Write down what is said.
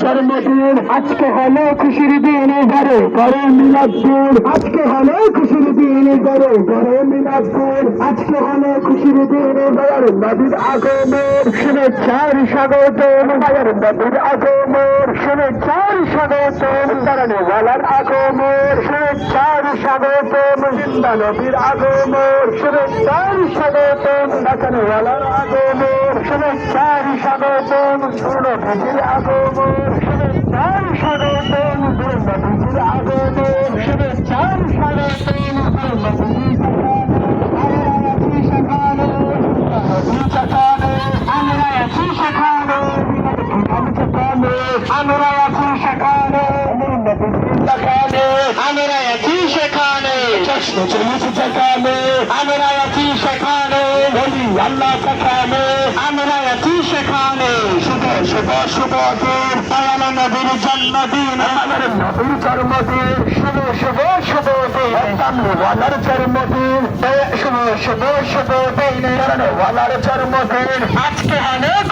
জন্মদিন আজকে হলো খুশির দিন ঘরে। ঘরে মিলাদপুর আজকে হলো খুশির দিন ঘরে। ঘরে মিলাদপুর আজকে হলো খুশির দিন ঘর। নদীর আগমন শুভেচ্ছার স্বাগতম। ঘর নদীর আগমন শুভেচ্ছার স্বাগতম। তারানে ওয়ালার আগমন শুভেচ্ছার স্বাগতম। জিন্দা নবীর আগমন শুভেচ্ছার স্বাগতম। নাচানে ওয়ালার আগমন শুভেচ্ছার স্বাগতম পূর্ণ ভেজির আগমন শুভেচ্ছার স্বাগতম পূর্ণ ভেজির আগমন শুভেচ্ছার স্বাগতম পূর্ণ ভেজির আমরা আছি সেখানে আমরা আছি সেখানে চশমে চলেছি সেখানে আমরা আছি সেখানে আল্লাহ সেখানে আমরা আছি সেখানে। শুভ শুভ শুভ দিন দয়াল নবীর জন্মদিন। আমার নবীর জন্মদিন। শুভ শুভ শুভ দিন। ওয়ালার জন্মদিন। শুভ শুভ শুভ দিন। ওয়ালার জন্মদিন। আজকে অনেক